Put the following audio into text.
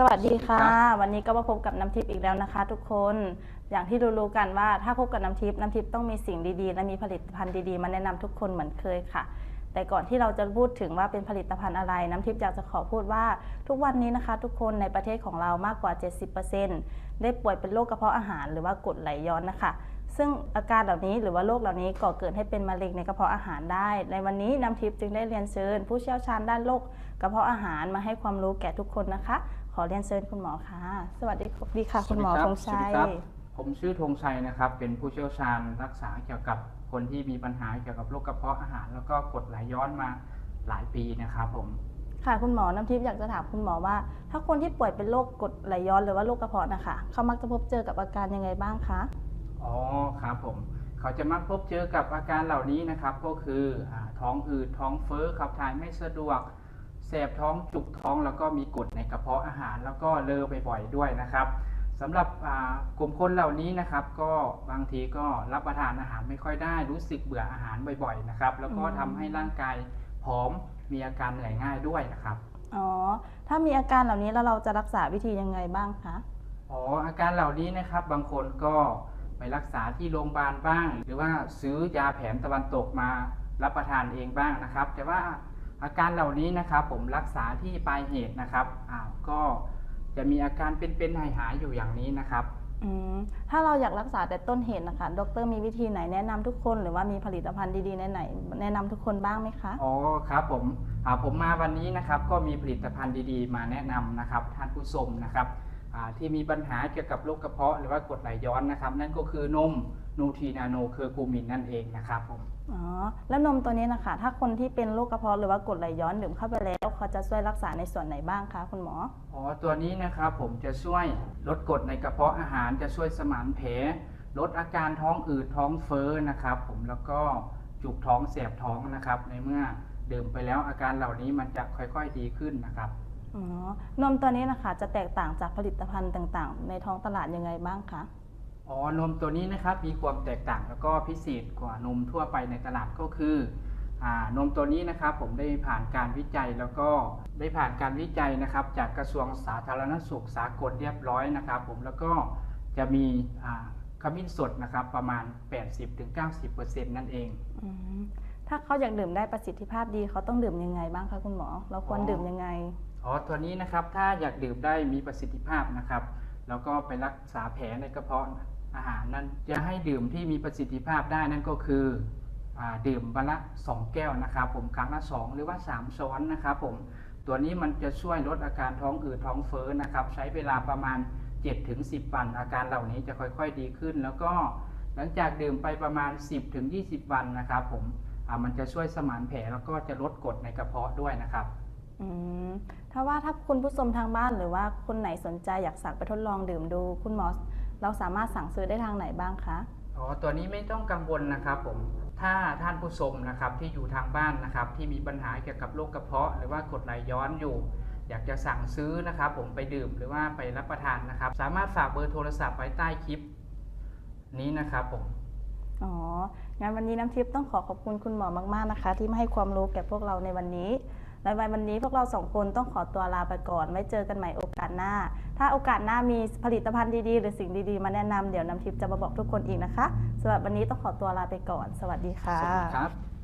สวัสดีค่ะครับวันนี้ก็มาพบกับน้ำทิพย์อีกแล้วนะคะ ทุกคนอย่างที่รู้ๆกันว่าถ้าพบกับน้ำทิพย์น้ำทิพย์ต้องมีสิ่งดีๆ และมีผลิตภัณฑ์ดีๆ มาแนะนำทุกคนเหมือนเคยค่ะ แต่ก่อนที่เราจะพูดถึงว่าเป็นผลิตภัณฑ์อะไร น้ำทิพย์อยากจะขอพูดว่า ทุกวันนี้นะคะ ทุกคนในประเทศของเรามากกว่า 70%ได้ป่วยเป็นโรคกระเพาะอาหารหรือว่ากรดไหลย้อนนะคะซึ่งอาการเหล่านี้หรือว่าโรคเหล่านี้ก่อเกิดให้เป็นมะเร็งในกระเพาะอาหารได้ ในวันนี้น้ำทิพย์จึงได้เรียนเชิญ ผู้เชี่ยวชาญด้านโรคกระเพาะอาหารมาให้ความรู้แก่ทุกคนนะคะ ขอเรียนเชิญคุณหมอค่ะ สวัสดีดีค่ะคุณหมอสวัสธดีงรับชัยสวัสดีครับ ผมชื่อธงชัยนะครับ เป็นผู้เชี่ยวชาญรักษาเกี่ยวกับคนที่มีปัญหาเกี่ยวกับโรคกระเพาะอาหาร แล้วก็กรดไหลย้อนมาหลายปีนะครับผม ค่ะคุณหมอน้ำทิพย์อยากจะถามคุณหมอว่า ถ้าคนที่ป่วยเป็นโรคกรดไหลย้อนหรือว่าโรคกระเพาะนะคะเขามักจะพบเจอกับอาการยังไงบ้างคะ อ๋อครับผม เขาจะมักพบเจอกับอาการเหล่านี้นะครับ ก็คืออาท้องอืดท้องเฟ้อขับถ่ายไม่สะดวกแสบท้องจุกท้องแล้วก็มีกรดในกระเพาะอาหาร แล้วก็เลอบ่อยๆด้วยนะครับ สำหรับอ่ากลุ่มคนเหล่านี้นะครับ ก็บางทีก็รับประทานอาหารไม่ค่อยได้รู้สึกเบื่ออาหารบ่อยๆนะครับ แล้วก็อืมทำให้ร่างกายผอมมีอาการเหนื่อยง่ายด้วยนะครับอ๋อถ้ามีอาการเหล่านี้แล้วเราจะรักษาวิธียังไงบ้างคะอ๋ออาการเหล่านี้นะครับบางคนก็ไปรักษาที่โรงพยาบาลบ้าง หรือว่าซื้อยาแผนตะวันตกมารับประทานเองบ้างนะครับ แต่ว่าอาการเหล่านี้นะครับผมรักษาที่ปลายเหตุนะครับอ้าวก็ จะมีอาการเป็นๆหายๆอยู่อย่างนี้นะครับ อืมถ้าเราอยากรักษาแต่ต้นเหตุนะคะ ดรมีวิธีไหนแนะนำทุกคนหรือว่ามีผลิตภัณฑ์ดีๆไหนๆแนะนำทุกคนบ้างไหมคะ อ๋อครับผมอ่าผมมาวันนี้นะครับก็มีผลิตภัณฑ์ดีๆ มาแนะนำนะครับท่านผู้ชมนะครับอ่า ที่มีปัญหาเกี่ยวกับโรคกระเพาะหรือว่ากรดไหลย้อนนะครับ นั่นก็คือนมนูทรีนาโนเคอร์คูมินนั่นเองนะครับผมอ๋อแล้วนมตัวนี้นะคะถ้าคนที่เป็นโรคกระเพาะหรือว่ากรดไหลย้อนดื่มเข้าไปแล้วเขาจะช่วยรักษาในส่วนไหนบ้างคะคุณหมออ๋อตัวนี้นะครับผมจะช่วยลดกรดในกระเพาะอาหารจะช่วยสมานแผลลดอาการท้องอืดท้องเฟ้อนะครับ ผมแล้วก็จุกท้องแสบท้องนะครับ ในเมื่อดื่มไปแล้วอาการเหล่านี้มันจะค่อยๆดีขึ้นนะครับ อ๋อนมตัวนี้นะคะจะแตกต่างจากผลิตภัณฑ์ต่างๆ ในท้องตลาดยังไงบ้างคะ อ๋อนมตัวนี้นะครับมีความแตกต่างแล้วก็พิเศษกว่านมทั่วไปในตลาดก็คืออ่านมตัวนี้นะครับผมได้ผ่านการวิจัยแล้วก็ได้ผ่านการวิจัยนะครับ จากกระทรวงสาธารณสุขสากลเรียบร้อยนะครับ ผมแล้วก็จะมีอ่าขมิ้นสดนะครับประมาณ 80-90%นั่นเองอืมถ้าเขาอยากดื่มได้ประสิทธิภาพดีเขาต้องดื่มยังไงบ้างคะคุณหมอ เราควรอ๋อดื่มยังไง อ๋อตัวนี้นะครับถ้าอยากดื่มได้มีประสิทธิภาพนะครับ แล้วก็ไปรักษาแผลในกระเพาะอาหารนั้นจะให้ดื่มที่มีประสิทธิภาพได้นั่นก็คืออดื่มวันละ 2 แก้วนะครับ ผมครั้งละ 2 หรือว่า 3 ช้อนนะครับผมตัวนี้มันจะช่วยลดอาการท้องอืดท้องเฟ้อนะครับ ใช้เวลาประมาณ 7-10 วัน อาการเหล่านี้จะค่อยๆดีขึ้น แล้วก็หลังจากดื่มไปประมาณ 10-20 วันนะครับ ผมมันจะช่วยสมานแผลแล้วก็จะลดกรดในกระเพาะด้วยนะครับ อืมถ้าว่าถ้าคุณผู้ชมทางบ้านหรือว่าคนไหนสนใจอยากสั่งไปทดลองดื่มดู คุณหมอ เราสามารถสั่งซื้อได้ทางไหนบ้างคะ อ๋อ ตัวนี้ไม่ต้องกังวลนะครับผม ถ้าท่านผู้ชมนะครับที่อยู่ทางบ้านนะครับที่มีปัญหาเกี่ยวกับโรคกระเพาะ หรือว่ากรดไหลย้อนอยู่ อยากจะสั่งซื้อนะครับผมไปดื่มหรือว่าไปรับประทานนะครับ สามารถฝากเบอร์โทรศัพท์ไว้ใต้คลิป นี้นะครับผม อ๋อ งั้นวันนี้น้ำทิพย์ต้องขอขอบคุณคุณหมอมาก ๆ นะคะ ที่มาให้ความรู้แก่พวกเราในวันนี้ และวันนี้พวกเราสองคนต้องขอตัวลาไปก่อน ไว้เจอกันใหม่โอกาสหน้า ถ้าโอกาสหน้ามีผลิตภัณฑ์ดีๆ หรือสิ่งดีๆ มาแนะนำเดี๋ยวน้ำทิพย์จะมาบอกทุกคนอีกนะคะสำหรับวันนี้ต้องขอตัวลาไปก่อน สวัสดีค่ะ สวัสดีครับ